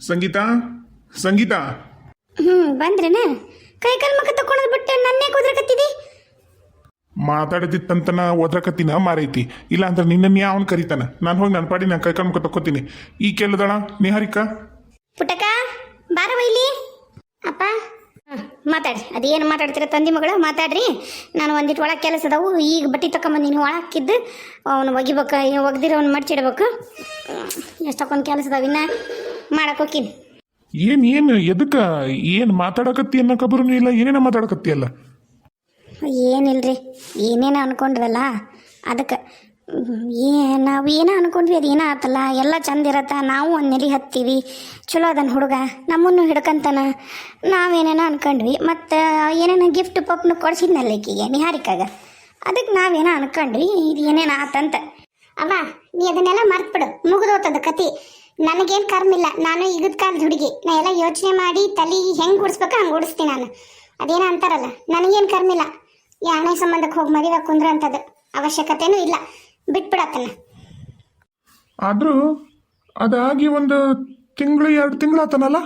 ಸಂಗೀತ? ಸಂಗೀತ? ಹ್ಮ್ ಬಂದ್ರೇನ? ಕೈ ಕಾಲು ಮಕ್ಕ ತಕೊಂಡ್ ಬಿಟ್ಟು ನನ್ನೇ ಕುದ್ರಕತ್ತಿದಿ ಮಾತಾಡದಿತ್ತಂತನ ಒದ್ರಕತ್ತಿನ ಮಾರೈತಿ. ಇಲ್ಲ ಅಂದ್ರೆ ನಿನ್ನ ಅವನ್ ಕರಿತಾನ? ನಾನು ಹೋಗಿ ನನ್ನ ಪಾಡಿ ನಾನು ಕೈ ಮುಖ ತಕ್ಕೋತೀನಿ. ಈ ಕೇಳದಳ ನಿಹಾರಿಕಾ? ಪುಟಕ ಬಾರವ ಇಲ್ಲಿ. ಅಪ್ಪ ಹ್ಮ್, ಮಾತಾಡ್ರಿ. ಅದೇನು ಮಾತಾಡ್ತೀರ ತಂದಿ ಮಗಳ? ಮಾತಾಡ್ರಿ. ನಾನು ಒಂದಿಟ್ಟು ಒಳಗೆ ಕೆಲಸ ಅದಾವು. ಈಗ ಬಟ್ಟೆ ತಗೊಂಬಂದಿನಿ ಒಳಕ್ಕಿದ್ದು ಅವನು ಒಗಿಬೇಕು ಒಗ್ದಿರ ಅವ್ನು ಮಡ್ಚಿಡ್ಬೇಕು ಎಷ್ಟಕ್ಕೊಂದು ಕೆಲಸ ಅದಾವ ಇನ್ನ. ಮಾಡಕ್ಕೆ ಏನ್ ಏನ್ ಎದಕ್ಕ? ಏನ್ ಮಾತಾಡಕತ್ತಿ ಅನ್ನೋ ಕಬರುನು ಇಲ್ಲ ಏನೇನ ಮಾತಾಡಕತ್ತಿ ಅಲ್ಲ? ಏನಿಲ್ರಿ ಏನೇನೋ ಅನ್ಕೊಂಡ್ವಲ್ಲ ಅದಕ್ಕೆ ಏ ನಾವು ಏನೋ ಅನ್ಕೊಂಡ್ವಿ ಅದು ಏನೋ ಆತಲ್ಲ ಎಲ್ಲ ಚಂದ ಇರತ್ತ ನಾವು ಒಂದು ನೆಲಿ ಹತ್ತೀವಿ ಚಲೋ ಅದನ್ನ ಹುಡುಗ ನಮ್ಮನ್ನು ಹಿಡ್ಕಂತಾನ ನಾವೇನೇನೋ ಅನ್ಕೊಂಡ್ವಿ ಮತ್ತು ಏನೇನೋ ಗಿಫ್ಟ್ ಪಪ್ನ ಕೊಡ್ಸಿದ್ನಲ್ಲ ಈಕಿಗೆ ನಿಹಾರಿಕಾಗ ಅದಕ್ಕೆ ನಾವೇನೋ ಅನ್ಕೊಂಡ್ವಿ ಇದು ಏನೇನೋ ಆತಂತ. ಅವ ನೀ ಅದನ್ನೆಲ್ಲ ಮರ್ತ್ಬಿಡು ಮುಗಿದೋತದ ಕತಿ. ನನಗೇನು ಕರ್ಮಿಲ್ಲ ನಾನು ಈಗದ ಕಾಲದ ಹುಡುಗಿ. ನಾ ಎಲ್ಲ ಯೋಚನೆ ಮಾಡಿ ತಲೆ ಹೆಂಗೆ ಗುಡಿಸ್ಬೇಕು ಹಂಗೆ ಗುಡಿಸ್ತೀನಿ ನಾನು. ಅದೇನೋ ಅಂತಾರಲ್ಲ ನನಗೇನು ಕರ್ಮಿಲ್ಲ ಯಾಣೆ ಸಂಬಂಧಕ್ಕೆ ಹೋಗಿ ಮದುವೆ ಕುಂದ್ರ ಅಂತದು ಅವಶ್ಯಕತೆನೂ ಇಲ್ಲ. ಬಿಟ್ಬಿಡತ್ತನ್ನ ಆದ್ರೂ ಅದಾಗಿ ಒಂದು ತಿಂಗಳು ಎರಡು ತಿಂಗಳಾತನಲ್ಲ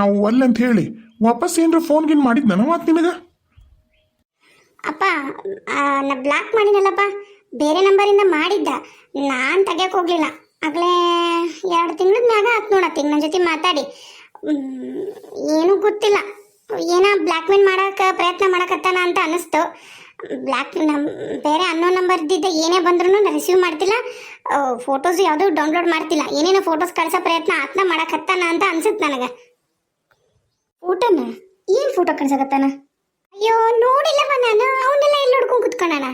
ನಾವು ಒಲ್ಲೆ ಅಂತ ಹೇಳಿ ವಾಪಸ್ ಏನ್ರ ಫೋನ್ ಗಿನ್ ಮಾಡಿದ್ನ ಮಾತು ನಿಮಗ ಅಪ್ಪ ನಾ ಬ್ಲಾಕ್ ಮಾಡಿನಲ್ಲಪ್ಪ. ಬೇರೆ ನಂಬರಿಂದ ಮಾಡಿದ್ದ. ನಾನು ತೆಗಿಯಕ್ಕೆ ಹೋಗ್ಲಿಲ್ಲ. ಆಗಲೇ ಎರಡು ತಿಂಗಳ ಮ್ಯಾಗ ಆತ್ ನೋಡತ್ತೀಗ ನನ್ನ ಜೊತೆ ಮಾತಾಡಿ. ಏನೂ ಗೊತ್ತಿಲ್ಲ. ಏನೋ ಬ್ಲ್ಯಾಕ್ ಮೇಲ್ ಮಾಡಕ್ಕೆ ಪ್ರಯತ್ನ ಮಾಡಕತ್ತಾನ ಅಂತ ಅನಿಸ್ತು. ಬ್ಲ್ಯಾಕ್ ನಮ್ ಬೇರೆ ಅನ್ನೋ ನಂಬರ್ ಇದ್ದಿದ್ದ ಏನೇ ಬಂದ್ರೂ ರಿಸೀವ್ ಮಾಡ್ತಿಲ್ಲ. ಫೋಟೋಸ್ ಯಾವುದೂ ಡೌನ್ಲೋಡ್ ಮಾಡ್ತಿಲ್ಲ. ಏನೇನೋ ಫೋಟೋಸ್ ಕಳ್ಸೋ ಪ್ರಯತ್ನ ಆತ್ನ ಮಾಡಕತ್ತಾನ ಅಂತ ಅನ್ಸುತ್ತೆ ನನಗೆ. ಫೋಟೋನ? ಏನು ಫೋಟೋ ಕಳ್ಸಕತ್ತಾನ? ಅಯ್ಯೋ ನೋಡಿಲ್ಲವ ನಾನು. ಅವನ್ನೆಲ್ಲ ಎಲ್ಲಿ ನೋಡ್ಕೊಂಡು ಕುತ್ಕೊಂಡಾನ?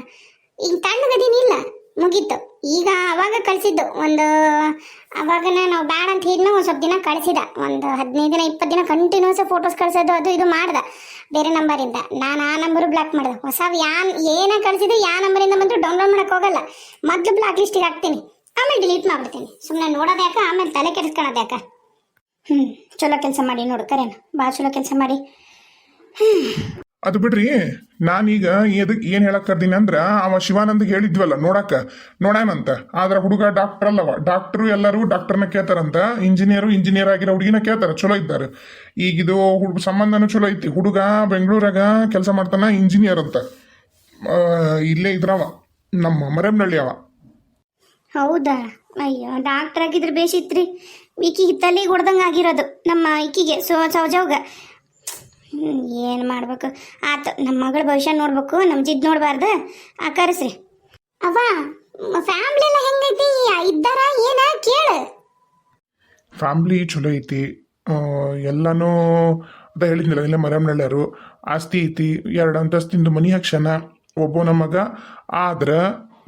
ಈಗ ತಣ್ಣಗದೀನಿಲ್ಲ. ಮುಗೀತು. ಈಗ ಅವಾಗ ಕಳಿಸಿದ್ದು ಒಂದು, ಅವಾಗನ ನಾವು ಬ್ಯಾಡ ಅಂತ ಹೇಳಿದ್ನ ಒಂದು ಸ್ವಲ್ಪ ದಿನ ಕಳಿಸಿದ. ಒಂದು ಹದಿನೈದು ದಿನ, ಇಪ್ಪತ್ತು ದಿನ ಕಂಟಿನ್ಯೂಸ್ ಫೋಟೋಸ್ ಕಳಿಸೋದು, ಅದು ಇದು ಮಾಡ್ದೆ. ಬೇರೆ ನಂಬರಿಂದ ನಾನು ಆ ನಂಬರು ಬ್ಲಾಕ್ ಮಾಡಿದೆ. ಹೊಸ ಯಾನ್, ಏನೇ ಕಳಿಸಿದ್ದು ಯಾವ ನಂಬರಿಂದ ಬಂದರೂ ಡೌನ್ಲೋಡ್ ಮಾಡೋಕೆ ಹೋಗಲ್ಲ. ಮೊದಲು ಬ್ಲಾಕ್ ಲಿಸ್ಟಿಗೆ ಹಾಕ್ತೀನಿ. ಆಮೇಲೆ ಡಿಲೀಟ್ ಮಾಡ್ಬಿಡ್ತೀನಿ. ಸುಮ್ಮನೆ ನೋಡೋದು ಯಾಕ? ಆಮೇಲೆ ತಲೆ ಕೆಡಿಸ್ಕೊಳೋದು ಯಾಕ? ಹ್ಞೂ ಚಲೋ ಕೆಲಸ ಮಾಡಿ ನೋಡು ಕರೇನ. ಭಾಳ ಚಲೋ ಕೆಲಸ ಮಾಡಿ. ಅದು ಬಿಡ್ರಿ, ನಾನೀಗ ಎದಕ್ಕೆ ಏನು ಹೇಳಕ್ ಕರ್ದೀನಿ ಅಂದ್ರೆ, ಅವ ಶಿವಾನಂದ್ ಹೇಳಿದ್ವಲ್ಲ, ನೋಡಾಕ. ನೋಡ್ಯಾನಂತ ಆದ್ರ ಹುಡುಗ ಡಾಕ್ಟರ್ ಅಲ್ಲವ. ಡಾಕ್ಟರ್ ಎಲ್ಲರೂ ಡಾಕ್ಟರ್ನ ಕೇಳ್ತಾರಂತ. ಇಂಜಿನಿಯರು ಇಂಜಿನಿಯರ್ ಆಗಿರೋ ಹುಡುಗಿನ ಕೇಳ್ತಾರ. ಚಲೋ ಇದ್ದಾರೆ. ಈಗ ಇದು ಹುಡುಗ ಸಂಬಂಧನೂ ಚಲೋ ಐತಿ. ಹುಡುಗ ಬೆಂಗಳೂರಾಗ ಕೆಲಸ ಮಾಡ್ತಾನ ಇಂಜಿನಿಯರ್ ಅಂತ. ಇಲ್ಲೇ ಇದ್ರವ. ನಮ್ಮ ಮರೆಮ್ನಳ್ಳಿ ಅವ. ಹೌದಾ? ಅಯ್ಯೋ ಡಾಕ್ಟರ್ ಆಗಿದ್ರೆ ಬೇಸಿತ್ರಿ ಈಕಿಗೆ ತಲೆಗೆ ಹೊಡ್ದಂಗೆ ಆಗಿರೋದು. ನಮ್ಮ ಈಕಿಗೆ, ಸೊ ಸೌಜವ್ಗ. ಏನು ಮಾಡ್ಬೇಕು? ಆತು ನಮ್ಮ ಮಗಳ ಭವಿಷ್ಯ ನೋಡ್ಬೇಕು ನಮ್ಮ ಜಿದ್ ನೋಡಬಾರ್ದು? ಆ ಕರೆಸ್ರಿ. ಅವ್ವ ಫ್ಯಾಮ್ಲಿ ಎಲ್ಲ ಹೆಂಗೈತಿ? ಇದ್ದಾರ ಏನ? ಕೇಳು. ಫ್ಯಾಮ್ಲಿ ಚಲೋ ಐತಿ. ಎಲ್ಲನೂ ಅದ ಹೇಳಿದ್ನಲ್ಲ ಇಲ್ಲ ಮರಮ್ನಳ್ಳರು ಆಸ್ತಿ ಐತಿ ಎರಡು ಅಂತಸ್ತಿಂದು ಮನಿ ಹಾಕ್ಸನ ಒಬ್ಬನ ಮಗ ಆದ್ರ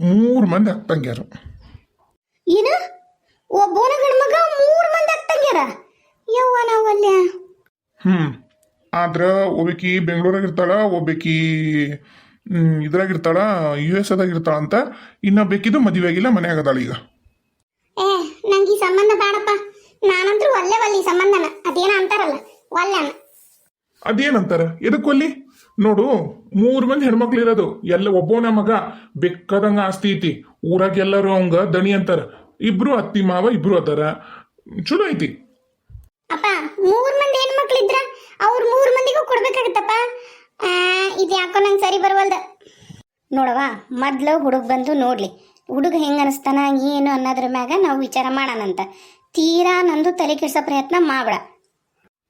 ಮೂರು ಮಂದಿ ಅಕ್ಕಂಗ್ಯಾರು ಏನು? ಒಬ್ಬನ ಗಂಡ್ಮಗ ಮೂರು ಮಂದಿ ಆಗ್ತಂಗ್ಯಾರ ಯವ್ವ ನಾವಲ್ಯ ಹ್ಮ್. ಆದ್ರ ಒಬ್ಬಕಿ ಬೆಂಗಳೂರಾಗ ಇರ್ತಾಳ ಒಬ್ಬಕಿ ಇದ್ರಾಗ ಇರ್ತಾಳ ಯು ಎಸ್ ಅದಾಗ ಇರ್ತಾಳ ಅಂತ ಇನ್ನೊಬ್ಬಕಿದು ಮದುವೆ ಆಗಿಲ್ಲ ಮನೆ ಆಗದಾಳ ಈಗ. ಏ ನಂಗೆ ಈ ಸಂಬಂಧ ಬೇಡಪ್ಪ ನಾನಂತರೂ ಒಲ್ಲೆ ಒಲ್ಲಿ ಸಂಬಂಧನ. ಅದೇನ ಅಂತಾರಲ್ಲ ಒಲ್ಲೆನ. ಅದೇನಂತಾರ? ಎದಕ್ಕೊಲ್ಲಿ ನೋಡು ಮೂರ್ ಮಂದಿ ಹೆಣ್ಮಕ್ಳು ಇರೋದು. ಎಲ್ಲ ಒಬ್ಬನ ಮಗ ಬೆಕ್ಕದಂಗ ಆಸ್ತಿ ಐತಿ. ಊರಾಗ ಎಲ್ಲರೂ ಅವಂಗ ದಣಿ ಅಂತಾರ. ಇಬ್ರು ಅತ್ತಿ ಮಾವ ಇಬ್ರು ಅದಾರ. ಚಲೋ ಐತಿ. ಅಪ್ಪ ಮೂರ್ ಮಂದಿ ಹೆಣ್ಮಕ್ಳು ಇದ್ರ? ಅವ್ರ ಮೂರ್ ಮಂದಿಗೂ ಕೊಡ್ಬೇಕಾಗತ್ತಪ್ಪ. ಇದು ಯಾಕೋ ನಂಗೆ ಸರಿ ಬರವಲ್ದ. ನೋಡವ ಮೊದ್ಲು ಹುಡುಗ ಬಂದು ನೋಡ್ಲಿ. ಹುಡುಗ ಹೆಂಗ ಅನಿಸ್ತಾನ, ಏನು ಅನ್ನೋದ್ರ ಮ್ಯಾಗ ನಾವು ವಿಚಾರ ಮಾಡೋಣಂತ. ತೀರಾ ನಂದು ತಲೆ ಕೆಡ್ಸೋ ಪ್ರಯತ್ನ ಮಾಡ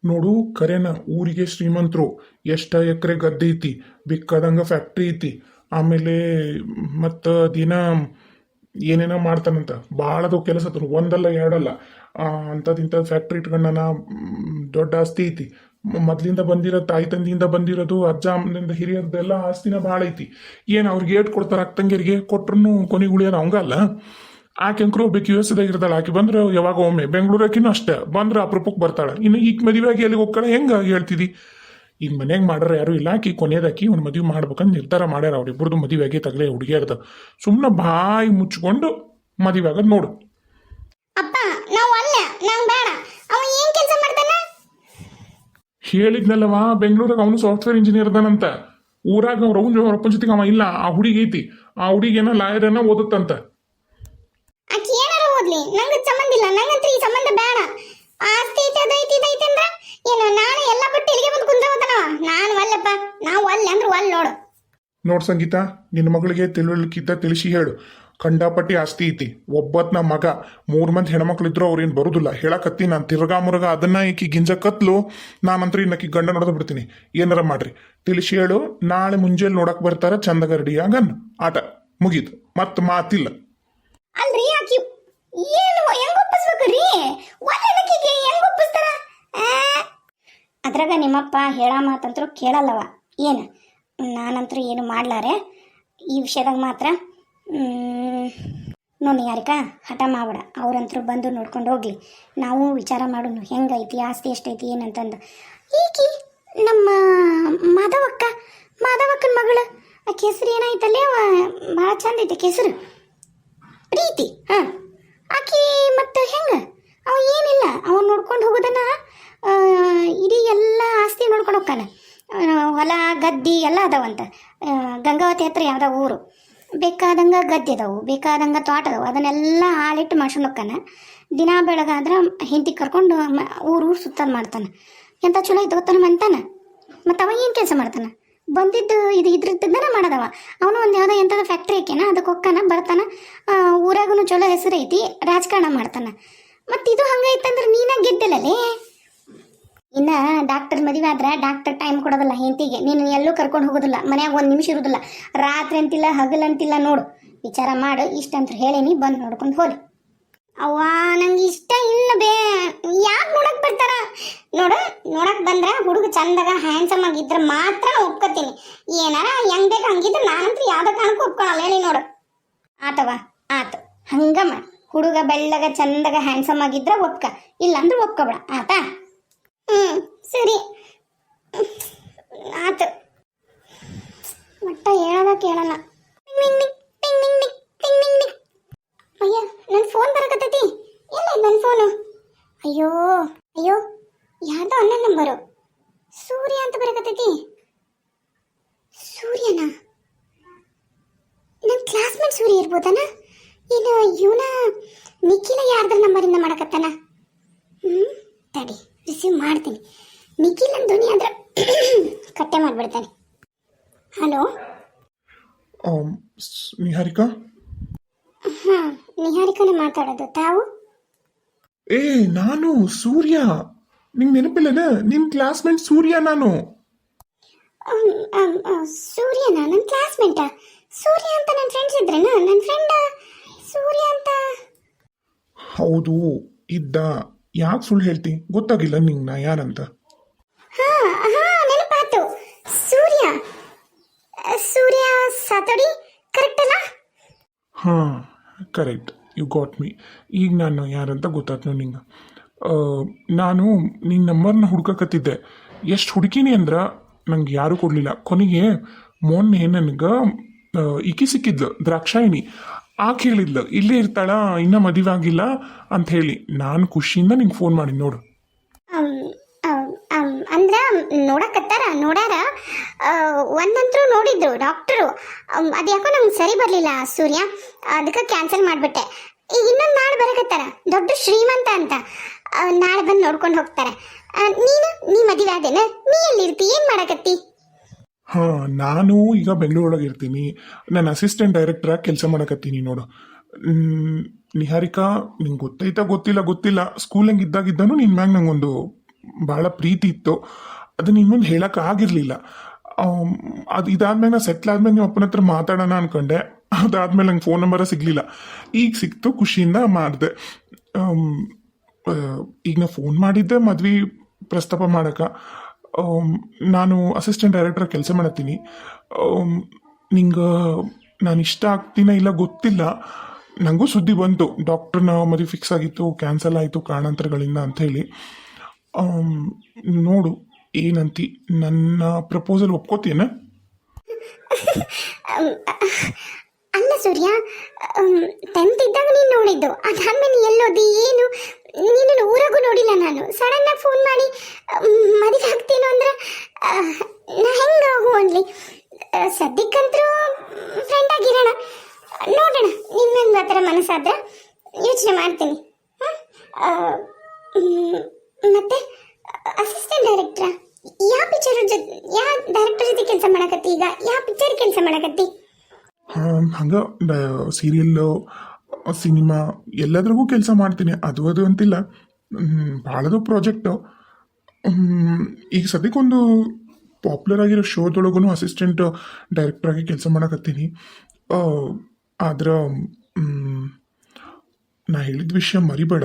ನೋಡು, ಕರೆನ ಊರಿಗೆ ಶ್ರೀಮಂತರು. ಎಷ್ಟ ಎಕರೆ ಗದ್ದೆ ಐತಿ ಬಿಕ್ಕದಂಗ ಫ್ಯಾಕ್ಟ್ರಿ ಐತಿ. ಆಮೇಲೆ ಮತ್ತ ದಿನ ಏನೇನೋ ಮಾಡ್ತಾನಂತ. ಭಾಳದು ಕೆಲಸ ಒಂದಲ್ಲ ಎರಡಲ್ಲ. ಅಂಥದ್ದು ಫ್ಯಾಕ್ಟ್ರಿ ಇಟ್ಕೊಂಡನ ದೊಡ್ಡ ಆಸ್ತಿ ಐತಿ. ಮೊದ್ಲಿಂದ ಬಂದಿರೋ ತಾಯಿ ತಂದೆಯಿಂದ ಬಂದಿರೋದು, ಅಜ್ಜ, ಅಮ್ಮನಿಂದ ಹಿರಿಯರದೆಲ್ಲ ಆಸ್ತಿನ ಭಾಳ ಐತಿ. ಏನು ಅವ್ರಿಗೆ ಏಟ್ ಕೊಡ್ತಾರ ಅಕ್ಕಂಗಿರಿಗೆ ಕೊಟ್ರು ಕೊನೆಗೆ ಉಳಿಯೋದು ಅವಂಗಲ್ಲ ಆಕೆ ಅಂಕರು ಒಬ್ಬಕ್ಕೆ ಯು ಎಸ್ ಇರ್ತಾಳೆ ಆಕೆ ಬಂದ್ರೆ ಯಾವಾಗ ಒಮ್ಮೆ ಬೆಂಗಳೂರಾಕಿನೂ ಅಷ್ಟೇ, ಬಂದ್ರೆ ಅಪರೂಪಕ್ಕೆ ಬರ್ತಾಳೆ. ಇನ್ನು ಈಗ ಮದುವೆಯಾಗಿ ಆಗಿ ಅಲ್ಲಿಗೆ ಹೋಗ್ತಾಳೆ, ಹೆಂಗ ಹೇಳ್ತಿದಿ? ಈಗ ಮನೆಗೆ ಮಾಡ್ರ ಯಾರು ಇಲ್ಲ. ಆಕಿ ಕೊನೆಯದಾಕಿ ಒಂದು ಮದುವೆ ಮಾಡ್ಬೇಕಂತ ನಿರ್ಧಾರ ಮಾಡ್ಯಾರ ಅವ್ರಿಬ್ರದ್ದು ಮದುವೆ ಆಗಿ ತಗಲೇ ಹುಡುಗಿಯರ್ದು. ಸುಮ್ಮನೆ ಬಾಯಿ ಮುಚ್ಕೊಂಡು ಮದುವೆ ಆಗೋದು ನೋಡು. ಅಪ್ಪ, ನಾವು ಅಲ್ಲ ನಂಗೆ ಬೇಡ. ಅವ ಏನು ಕೆಲಸ ಮಾಡ್ತಾನ? ಹೇಳಿದ್ನಲ್ಲವ? ಬೆಂಗಳೂರಾಗ ಅವನು ಸಾಫ್ಟ್ವೇರ್ ಇಂಜಿನಿಯರ್ ಅದಾನಂತ ಊರಾಗ ಅವ್ರ ಅವನ ಅವ್ರಪ್ಪನ ಜೊತೆಗೆ ಅವ ಇಲ್ಲ. ಆ ಹುಡುಗಿ ಐತಿ. ಆ ಹುಡುಗಿನ ಲಾಯರ್ ಏನ ಓದುತ್ತಂತ. ಆಕಿ ಏನಾರ ಓದ್ಲಿ? ನಂಗೆ ಸಂಬಂಧ ಇಲ್ಲ. ನಂಗಂತೂ ಈ ಸಂಬಂಧ ಬೇಡ. ಆಸ್ತಿ ಐತೆ ಅದೈತಿ ಇದೈತೆ ಅಂದ್ರ ಏನು ನಾನು ಎಲ್ಲ ಬಿಟ್ಟು ಇಲ್ಲಿಗೆ ಬಂದು ಕುಂದ್ರವತನ? ನಾನು ಒಲ್ಲಪ್ಪ. ನಾವು ಒಲ್ಲೆ ಅಂದ್ರೆ ಒಲ್ಲೆ ನೋಡು. ನೋಡ್ ಸಂಗೀತ ನಿನ್ನ ಮಗಳಿಗೆ ತಿಳುವಳಿಕಿದ್ದ ತಿಳಿಸಿ ಹೇಳು. ಕಂಡಾಪಟ್ಟಿ ಆಸ್ತಿ ಐತಿ. ಒಬ್ಬತ್ನ ಮಗ, ಮೂರು ಮಂದಿ ಹೆಣ್ಮಕ್ಳಿದ್ರು ಅವ್ರೇನು ಬರುದಿಲ್ಲ. ಹೇಳಕತ್ತಿ ನಾನು ತಿರ್ಗಾ ಮುರುಗ ಅದನ್ನ ಈಕಿ ಗಿಂಜ ಕತ್ಲು, ನಾನಂತ್ರ ಇನ್ನಕಿ ಗಂಡ ನೋಡ್ದು ಬಿಡ್ತೀನಿ. ಏನಾರ ಮಾಡ್ರಿ. ತಿಳಿಸಿ ಹೇಳು, ನಾಳೆ ಮುಂಜಾನೆ ನೋಡಕ್ ಬರ್ತಾರ ಚಂದಗರಡಿ ಆಗನ್ ಆಟ ಮುಗೀತು. ಮತ್ ಮಾತಿಲ್ಲ. ಅಲ್ರಿ ಏನು? ಅದ್ರಾಗ ನಿಮ್ಮಪ್ಪ ಹೇಳ ಮಾತಂತ್ರು ಕೇಳಲ್ಲವ. ಏನು? ನಾನಂತ್ರ ಏನು ಮಾಡ್ಲಾರೆ? ಈ ವಿಷಯದಾಗ ಮಾತ್ರ ನೋಡಿ ಯಾರಿಕ, ಹಠ ಮಾಡಬೇಡ. ಅವ್ರಂತರೂ ಬಂದು ನೋಡ್ಕೊಂಡು ಹೋಗ್ಲಿ. ನಾವು ವಿಚಾರ ಮಾಡೋಣ ಹೆಂಗೈತಿ ಆಸ್ತಿ ಎಷ್ಟೈತಿ, ಏನಂತಂದು. ಈಕಿ, ನಮ್ಮ ಮಾಧವಕ್ಕ, ಮಾಧವಕ್ಕನ ಮಗಳು. ಆ ಕೆಸರು ಏನಾಯ್ತಲ್ಲೇ ಭಾಳ ಚಂದ ಐತೆ ಕೆಸರು. ಪ್ರೀತಿ, ಹಾ. ಆಕಿ ಮತ್ತೆ ಹೆಂಗ? ಅವ ಏನಿಲ್ಲ. ಅವ ನೋಡ್ಕೊಂಡು ಹೋಗೋದನ್ನ ಇಡೀ ಎಲ್ಲ ಆಸ್ತಿ ನೋಡ್ಕೊಂಡು ಹೋಗ್ತಾನೆ. ಹೊಲ, ಗದ್ದಿ ಎಲ್ಲ ಅದಾವಂತ. ಗಂಗಾವತಿ ಹತ್ರ ಯಾವುದೋ ಊರು. ಬೇಕಾದಂಗ ಗದ್ದೆದವು ಬೇಕಾದಂಗ ತೋಟ ಅದಾವು, ಅದನ್ನೆಲ್ಲ ಹಾಳಿಟ್ಟು ಮಾಡ್ಸ್ಕೊಂಡು ಹೋಗ್ತಾನ ದಿನ ಬೆಳಗಾದ್ರೆ ಹಿಂತಿ ಕರ್ಕೊಂಡು ಊರು ಊರು ಸುತ್ತದ್ ಮಾಡ್ತಾನ. ಎಂತ ಚಲೋ ಐತೆ ಗೊತ್ತಾನ ಮಂತಾನ ಮತ್ತು ಅವ ಏನು ಕೆಲಸ ಮಾಡ್ತಾನ? ಬಂದಿದ್ದು ಇದು ಇದ್ರದ್ದನ ಮಾಡದವ. ಅವನು ಒಂದು ಯಾವುದೋ ಎಂಥದ ಫ್ಯಾಕ್ಟ್ರಿ ಹಾಕ್ಯಾನ ಅದಕ್ಕೆ ಹೊಕ್ಕಾನ ಬರ್ತಾನ ಊರಾಗೂ ಚಲೋ ಹೆಸರು ಐತಿ ರಾಜಕಾರಣ ಮಾಡ್ತಾನ. ಮತ್ತು ಇದು ಹಂಗೈತಂದ್ರೆ ನೀನ ಗೆದ್ದಿಲ್ಲಲೇ? ಇನ್ನ ಡಾಕ್ಟರ್ ಮದುವೆ ಆದ್ರೆ ಡಾಕ್ಟರ್ ಟೈಮ್ ಕೊಡೋದಿಲ್ಲ ಹೆಂಡತಿಗೆ. ನೀನು ಎಲ್ಲೂ ಕರ್ಕೊಂಡು ಹೋಗೋದಿಲ್ಲ. ಮನ್ಯಾಗ ಒಂದು ನಿಮಿಷ ಇರೋದಿಲ್ಲ. ರಾತ್ರಿ ಅಂತಿಲ್ಲ, ಹಗಲ್ ಅಂತಿಲ್ಲ ನೋಡು. ವಿಚಾರ ಮಾಡು ಇಷ್ಟಂತ ಹೇಳೇನಿ ಬಂದು ನೋಡ್ಕೊಂಡು ಹೋಲಿ. ಅವ್ವ, ನಂಗೆ ಇಷ್ಟ ಇಲ್ಲ ಬೇ. ಯಾಕೆ ನೋಡಕ್ ಬರ್ತಾರ? ನೋಡ, ನೋಡಕ್ ಬಂದ್ರ ಹುಡುಗ ಚಂದಾಗ ಹ್ಯಾಂಡ್ಸಮ್ ಆಗಿದ್ರೆ ಮಾತ್ರ ಒಪ್ಕೋತೀನಿ. ಏನಾರ ಹೆಂಗ್ ಬೇಕು ಹಂಗಿದ್ರೆ ನಾನಂತೂ ಯಾವ್ದ ಕಾರಣಕ್ಕೂ ಒಪ್ಕೊಳಲ್ಲ. ಹೇಳಿ ನೋಡು. ಆತವ ಆತು. ಹಂಗ ಮಾಡ ಹುಡುಗ ಬೆಳ್ಳಗ, ಚಂದಾಗ ಹ್ಯಾಂಡ್ಸಮ್ ಆಗಿದ್ರೆ ಒಪ್ಕ. ಇಲ್ಲಾಂದ್ರೆ ಒಪ್ಕೊಬೇಡ. ಆತಾ? ಹ್ಮ್, ಸರಿ. ಆತು. ಒಟ್ಟ ಹೇಳದ ಟಿಂಗ್. ಅಯ್ಯ ನನ್ನ ಫೋನ್ ಬರಕತ್ತೈತಿ. ಎಲ್ಲ ನನ್ನ ಫೋನು ಅಯ್ಯೋ ಅಯ್ಯೋ, ಯಾರ್ದೋ ಅನ್ನ ನಂಬರು ಸೂರ್ಯ ಅಂತ ಬರಕತ್ತೈತಿ. ಸೂರ್ಯನಾ? ನನ್ನ ಕ್ಲಾಸ್ಮೇಟ್ ಸೂರ್ಯ ಇರ್ಬೋದನ? ಏನು ಇವನ ನಿಖಿಲ ಯಾರ್ದ್ರ ನಂಬರಿಂದ ಮಾಡಕತ್ತಾನ? ಹ್ಞೂ ತಡಿ. ರಿಸೀವ್ ಮಾಡ್ತೀನಿ. ನಿಕಿಲ್ ಧ್ವನಿ ಅಂದ್ರೆ ಕಟ್ಟೆ ಮಾಡಿಬಿಡ್ತಾನೆ. ಹಲೋ? ನಿಹಾರಿಕಾ? ಹಾಂ ನಿಹಾರಿಕಾನೇ ಮಾತಾಡೋದು. ತಾವು? ಏ ನಾನು ಸೂರ್ಯ. ನಿಂಗೆ ನೆನಪಿಲ್ಲನ? ನಿಮ್ಮ ಕ್ಲಾಸ್ಮೇಟ್ ಸೂರ್ಯ ನಾನು. ಸೂರ್ಯನ? ನನ್ನ ಕ್ಲಾಸ್ಮೇಟ? ಸೂರ್ಯ ಅಂತ ನನ್ನ ಫ್ರೆಂಡ್ಸ್ ಇದ್ರೇನ? ನನ್ನ ಫ್ರೆಂಡ್ ಸೂರ್ಯ ಅಂತ? ಹೌದು ಇದ್ದ. ಯಾಕೆ ಸುಳ್ಳು ಹೇಳ್ತಿ? ಗೊತ್ತಾಗಿಲ್ಲ ನಿಂಗೆ ನಾ ಯಾರಂತ. ಹಾ ಹಾ ನೆನಪಾತು ಸೂರ್ಯ. ಸೂರ್ಯ ಸಾತಡಿ ಕರೆಕ್ಟ್ ಅಲ್ಲ? ಹಾ ಕರೆಕ್ಟ್ ಯು ಗಾಟ್ ಮೀ ಈಗ ನಾನು ಯಾರಂತ ಗೊತ್ತಾಯ್ತು ನಿಂಗೆ. ನಾನು ನಿನ್ನ ನಂಬರ್ನ ಹುಡ್ಕಕತ್ತಿದ್ದೆ. ಎಷ್ಟು ಹುಡುಕಿನಿ ಅಂದ್ರೆ ನಂಗೆ ಯಾರೂ ಕೊಡಲಿಲ್ಲ. ಕೊನೆಗೆ ಮೊನ್ನೆ ನನಗೆ ಇಕ್ಕಿ ಸಿಕ್ಕಿದ್ಲು ದ್ರಾಕ್ಷಾಯಿಣಿ. ಆಕೆ ಹೇಳಿದ್ಲು ಇಲ್ಲೇ ಇರ್ತಾಳ? ಇನ್ನೂ ಮದುವೆ ಆಗಿಲ್ಲ? ಅಂತ ಹೇಳಿ ನಾನು ಖುಷಿಯಿಂದ ನಿಂಗೆ ಫೋನ್ ಮಾಡಿ ನೋಡು. ಅಂದ್ರೆ ನೋಡಕತ್ತಾರ? ನೋಡ್ಯಾರ? ಒಂದಂತರೂ ನೋಡಿದ್ರು ಡಾಕ್ಟರು. ಅದ್ಯಾಕೋ ನಂಗೆ ಸರಿ ಬರಲಿಲ್ಲ ಸೂರ್ಯ. ಅದಕ್ಕೆ ಕ್ಯಾನ್ಸಲ್ ಮಾಡಿಬಿಟ್ಟೆ. ಈಗ ಇನ್ನೊಂದು ನಾಳೆ ಬರಕತ್ತಾರ? ದೊಡ್ಡ ಶ್ರೀಮಂತ ಅಂತ. ಆ, ನಾಳೆ ಬಂದು ನೋಡ್ಕೊಂಡು ಹೋಗ್ತಾರೆ. ನೀನು ನೀ ಮದುವೆ ಆದೇನ ನೀ ಎಲ್ಲಿರ್ತಿ? ಏನು ಮಾಡಕತ್ತಿ? ಹಾಂ, ನಾನು ಈಗ ಬೆಂಗಳೂರೊಳಗೆ ಇರ್ತೀನಿ. ನನ್ನ ಅಸಿಸ್ಟೆಂಟ್ ಡೈರೆಕ್ಟ್ರಾಗಿ ಕೆಲಸ ಮಾಡಕತ್ತೀನಿ ನೋಡು. ನಿಹಾರಿಕಾ, ನಿಂಗೆ ಗೊತ್ತೈತಾ ಗೊತ್ತಿಲ್ಲ ಗೊತ್ತಿಲ್ಲ. ಸ್ಕೂಲಂಗೆ ಇದ್ದಾಗಿದ್ದಾನು ನಿನ್ನ ಮ್ಯಾಗ ನಂಗೊಂದು ಭಾಳ ಪ್ರೀತಿ ಇತ್ತು. ಅದು ಇನ್ನೊಂದು ಮುಂದೆ ಹೇಳಕ್ಕೆ ಆಗಿರಲಿಲ್ಲ. ಅದು ಇದಾದ್ಮೇಲೆ ನಾ ಸೆಟ್ಲ್ ಆದ್ಮೇಲೆ ನಿಮ್ಮ ಅಪ್ಪನ ಹತ್ರ ಮಾತಾಡೋಣ ಅನ್ಕೊಂಡೆ. ಅದಾದ್ಮೇಲೆ ನಂಗೆ ಫೋನ್ ನಂಬರ ಸಿಗಲಿಲ್ಲ. ಈಗ ಸಿಕ್ತು, ಖುಷಿಯಿಂದ ಮಾಡಿದೆ. ಈಗ ನಾ ಫೋನ್ ಮಾಡಿದ್ದೆ, ಮದ್ವೆ ಪ್ರಸ್ತಾಪ ಮಾಡಕ. ನಾನು ಅಸಿಸ್ಟೆಂಟ್ ಡೈರೆಕ್ಟರ್ ಕೆಲಸ ಮಾಡತ್ತೀನಿ. ನಿಂಗೆ ನಾನು ಇಷ್ಟ ಆಗ್ತೀನ ಇಲ್ಲ ಗೊತ್ತಿಲ್ಲ. ನನಗೂ ಸುದ್ದಿ ಬಂತು. ಡಾಕ್ಟ್ರನ್ನ ಮದುವೆ ಫಿಕ್ಸ್ ಆಗಿತ್ತು ಕ್ಯಾನ್ಸಲ್ ಆಯಿತು ಕಾರಣಾಂತರಗಳಿಂದ ಆಮ್, ನೋಡು ಏನಂತಿ? ನನ್ನ ಪ್ರಪೋಸಲ್ ಒಪ್ಕೋತೀನ ಅಲ್ಲ ಸೂರ್ಯ ಟೆಂತ್ ಇದ್ದಾಗ ನೀನು ನೋಡಿದ್ದು. ಅದಾದ್ಮೇಲೆ ಎಲ್ಲೋದಿ, ಏನು? ನೀನು ಊರಾಗೂ ನೋಡಿಲ್ಲ ನಾನು. ಸಡನ್ ಆಗಿ ಫೋನ್ ಮಾಡಿ ಮದುವೆ ಆಗ್ತೀನೋ ಅಂದ್ರೆ ನಾ ಹೆಂಗೆ ಹೂ ಅನ್ಲಿ ಸದ್ಯಕ್ಕಂತರೂ ಸದ್ಯಕ್ಕಂತೂ ಫ್ರೆಂಡ್ ಆಗಿರೋಣ. ನೋಡೋಣ ನಿನ್ನೊಂದು ಆ ಥರ ಮನಸ್ಸಾದ್ರೆ ಯೋಚನೆ ಮಾಡ್ತೀನಿ. ಮತ್ತೆ ಅಸಿಸ್ಟೆಂಟ್ ಡೈರೆಕ್ಟ್ರಾ ಯಾವ ಪಿಕ್ಚರ್ ಯಾವ ಡೈರೆಕ್ಟರ್ ಜೊತೆ ಕೆಲಸ ಮಾಡಕತ್ತಿ ಈಗ? ಯಾವ ಪಿಕ್ಚರ್ ಕೆಲಸ ಮಾಡಕತ್ತಿ? ಹಾಂ ಹಂಗೆ ಸೀರಿಯಲ್ಲು, ಸಿನಿಮಾ, ಎಲ್ಲದ್ರಾಗೂ ಕೆಲಸ ಮಾಡ್ತೀನಿ. ಅದು ಅದು ಅಂತಿಲ್ಲ. ಭಾಳದು ಪ್ರಾಜೆಕ್ಟು. ಈಗ ಸದ್ಯಕ್ಕೊಂದು ಪಾಪ್ಯುಲರ್ ಆಗಿರೋ ಶೋದೊಳಗೂ ಅಸಿಸ್ಟೆಂಟ್ ಡೈರೆಕ್ಟ್ರಾಗಿ ಕೆಲಸ ಮಾಡಕತ್ತೀನಿ. ಆದ್ರೆ ನಾ ಹೇಳಿದ ವಿಷಯ ಮರಿಬೇಡ.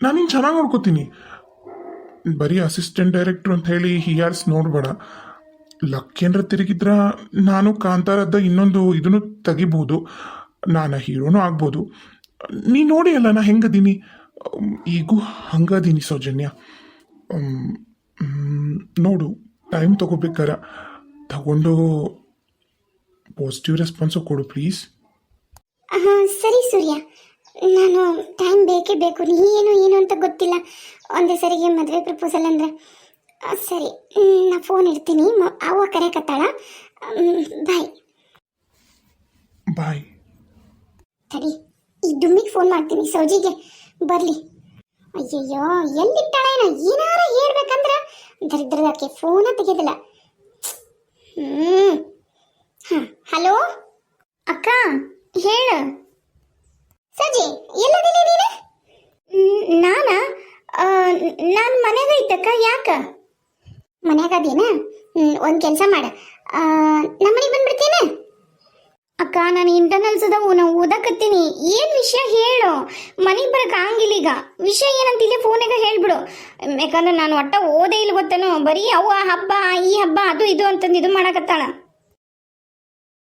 ನಾನು ನಿನ್ನ ಚೆನ್ನಾಗಿ ನೋಡ್ಕೋತೀನಿ. ಬರೀ ಅಸಿಸ್ಟೆಂಟ್ ಡೈರೆಕ್ಟ್ರು ಅಂತ ಹೇಳಿ ಹಿಯಾರ್ಸ್ ನೋಡಬೇಡ. ಲಕ್ಕೇಂದ್ರ ತಿರುಗಿದ್ರ ನಾನು ಕಾಂತಾರದ ಇನ್ನೊಂದು ಇದನ್ನು ತೆಗಿಬೋದು ನಾನು ಹೀರೋನೂ ಆಗ್ಬೋದು. ನೀ ನೋಡಿ ಅಲ್ಲ, ನಾ ಹೆಂಗದೀನಿ? ಈಗೂ ಹಂಗದೀನಿ ಸೌಜನ್ಯ. ನೋಡು ಟೈಮ್ ತಗೋಬೇಕಾರ ತಗೊಂಡು ಪಾಸಿಟಿವ್ ರೆಸ್ಪಾನ್ಸು ಕೊಡು ಪ್ಲೀಸ್ ಹಾಂ ಸರಿ ಸೂರ್ಯ. ನಾನು ಟೈಮ್ ಬೇಕೇ ಬೇಕು. ನೀ ಏನು ಏನು ಅಂತ ಗೊತ್ತಿಲ್ಲ. ಒಂದೇ ಸರಿಗೆ ಮದುವೆ ಪ್ರಪೋಸಲ್ ಅಂದ್ರೆ ಸರಿ. ನಾ ಫೋನ್ ಇಡ್ತೀನಿ. ಅವ ಅವ್ವ ಕರೆಕತ್ತಾಳ ಬಾಯ್ ಬಾಯ್ ತಡಿ ಈ ಡುಮ್ಮಿಗೆ ಫೋನ್ ಮಾಡ್ತೀನಿ. ಸೌಜಿಗೆ ಬರಲಿ. ಅಯ್ಯಯ್ಯೋ ಎಲ್ಲಿಟ್ಟಾಳೇನ ಏನಾರ ಹೇಳ್ಬೇಕಂದ್ರ ದರಿದ್ರದಕ್ಕೆ ಫೋನ ತೆಗೆದಿಲ್ಲ. ಹ್ಞೂ ಹಾಂ ಹಲೋ? ಅಕ್ಕ ಹೇಳು. ಸಜಿ ಎಲ್ಲದಿಲ್ಲ ನೀನು? ನಾನು? ನಾನು ಮನೆಗೆ ಇದ್ದಕ್ಕ ಯಾಕ? ಮನ್ಯಾಗ ಅದೇನ? ಒಂದು ಕೆಲಸ ಮಾಡ. ನಮ್ಮನೆಗೆ ಬಂದ್ಬಿಡ್ತೀನ? ಅಕ್ಕ, ನಾನು ಇಂಟರ್ನಲ್ಸ್ ಅದಾವು, ನಾವು ಓದಕತ್ತೀನಿ. ಏನ್ ವಿಷಯ ಹೇಳು? ಮನೆಗೆ ಬರಕ್ ಆಗಂಗಿಲ್ಲ ಈಗ. ವಿಷಯ ಏನಂತ ಇಲ್ಲೇ ಫೋನಾಗ ಹೇಳ್ಬಿಡು. ಯಾಕಂದ್ರೆ ನಾನು ಒಟ್ಟ ಓದೇ ಇಲ್ಲ ಗೊತ್ತೇನೋ? ಬರೀ ಅವ್ವ, ಹಬ್ಬ, ಈ ಹಬ್ಬ, ಅದು, ಇದು ಅಂತಂದು ಇದು ಮಾಡಕತ್ತಾಳ.